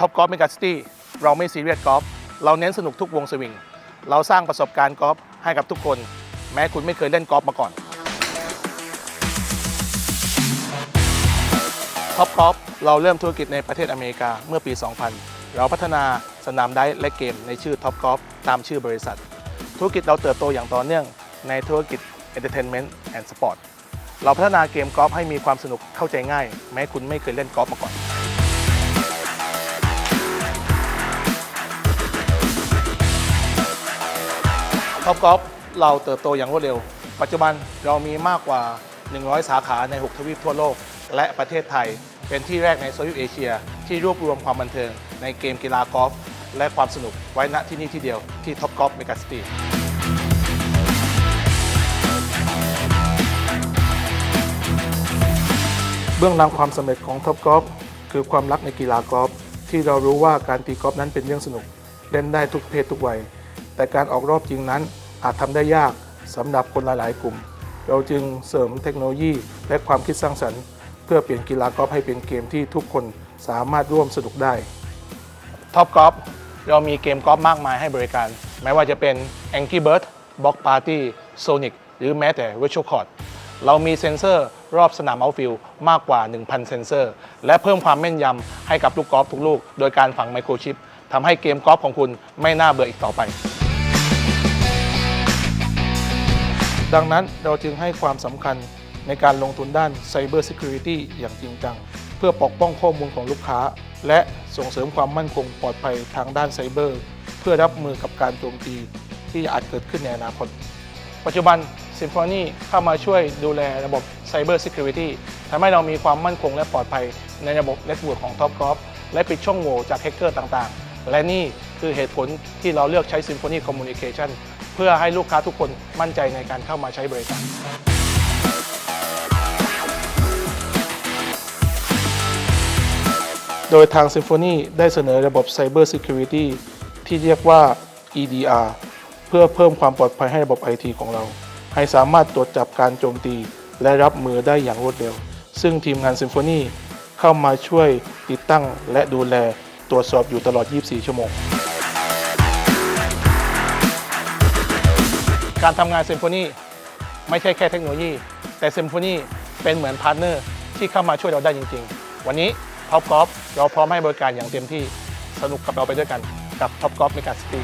ท็อปกอล์ฟเมกาซิตี้เราไม่ซีเรียสกอล์ฟเราเน้นสนุกทุกวงสวิง เราสร้างประสบการณ์กอล์ฟให้กับทุกคน แม้คุณไม่เคยเล่นกอล์ฟมาก่อนท็อปกอล์ฟเราเริ่มธุรกิจในประเทศอเมริกาเมื่อปี 2000 เราพัฒนาสนามได้และเกมในชื่อท็อปกอล์ฟตามชื่อบริษัท ธุรกิจเราเติบโตอย่างต่อเนื่องในธุรกิจ Entertainment and Sport เราพัฒนาเกมกอล์ฟให้มีความสนุกเข้าใจง่าย แม้คุณไม่เคยเล่นกอล์ฟมาก่อน ท็อปกอล์ฟเราเติบโตอย่างรวดเร็ว ปัจจุบันเรามีมากกว่า 100 สาขาใน 6 ทวีปทั่วโลก และประเทศไทย เป็นที่แรกในโซนยุเอเชีย ที่รวบรวมความบันเทิง ในเกมกีฬากอล์ฟและความสนุกไว้ณที่นี่ที่เดียวที่ท็อปกอล์ฟเมกาสตีเบื้องหลังความสำเร็จของท็อปกอล์ฟคือความรักในกีฬากอล์ฟที่เรารู้ว่าการตีกอล์ฟนั้นเป็นเรื่องสนุก เล่นได้ทุกเพศทุกวัย แต่การออกรอบจริงนั้นอาจทำได้ยากสำหรับคนหลาย ๆ กลุ่ม เราจึงเสริมเทคโนโลยี และความคิดสร้างสรรค์ เพื่อเปลี่ยนกีฬากอล์ฟให้เป็นเกมที่ทุกคนสามารถร่วมสนุกได้ท็อปกอล์ฟเรามีเกมกอล์ฟมากมายให้บริการ ไม่ว่าจะเป็น Angry Bird Block Party Sonic หรือแม้แต่ Virtual Court เรามีเซ็นเซอร์รอบสนามเอาฟิลมากกว่า 1,000 เซ็นเซอร์ และเพิ่มความแม่นยำให้กับลูกกอล์ฟทุกลูก โดยการฝังไมโครชิปทำให้เกมกอล์ฟของคุณไม่น่าเบื่ออีกต่อไป ดังนั้นเราจึงให้ความสำคัญในการลงทุนด้าน Cyber Security อย่างจริงจัง เพื่อปกป้องข้อมูลของลูกค้า และส่งเสริมความมั่นคงปลอดภัยทางด้านไซเบอร์ เพื่อรับมือกับการโจมตีที่อาจเกิดขึ้นในอนาคต ปัจจุบัน Symphony เข้ามาช่วยดูแลระบบ Cyber Security ทำให้เรามีความมั่นคงและปลอดภัยในระบบเน็ตเวิร์กของ Top Golf และปิดช่องโหว่จากแฮกเกอร์ต่างๆ และนี่คือเหตุผลที่เราเลือกใช้ Symphony Communication เพื่อให้ลูกค้าทุกคนมั่นใจในการเข้ามาใช้บริการโดยทาง Symphony ได้เสนอระบบ Cyber Security ที่เรียกว่า EDR เพื่อเพิ่มความปลอดภัยให้ระบบ IT ของเรา ให้สามารถตรวจจับการโจมตี และรับมือได้อย่างรวดเร็ว ซึ่งทีมงาน Symphony เข้ามาช่วยติดตั้งและดูแลตรวจสอบอยู่ตลอด 24 ชั่วโมง การทำงานซิมโฟนีไม่ใช่แค่เทคโนโลยี แต่ซิมโฟนีเป็นเหมือนพาร์ทเนอร์ที่เข้ามาช่วยเราได้จริง ๆ วันนี้ท็อปกอล์ฟเราพร้อมให้บริการอย่างเต็มที่สนุกกับเราไปด้วยกันกับ Top Golf Mega City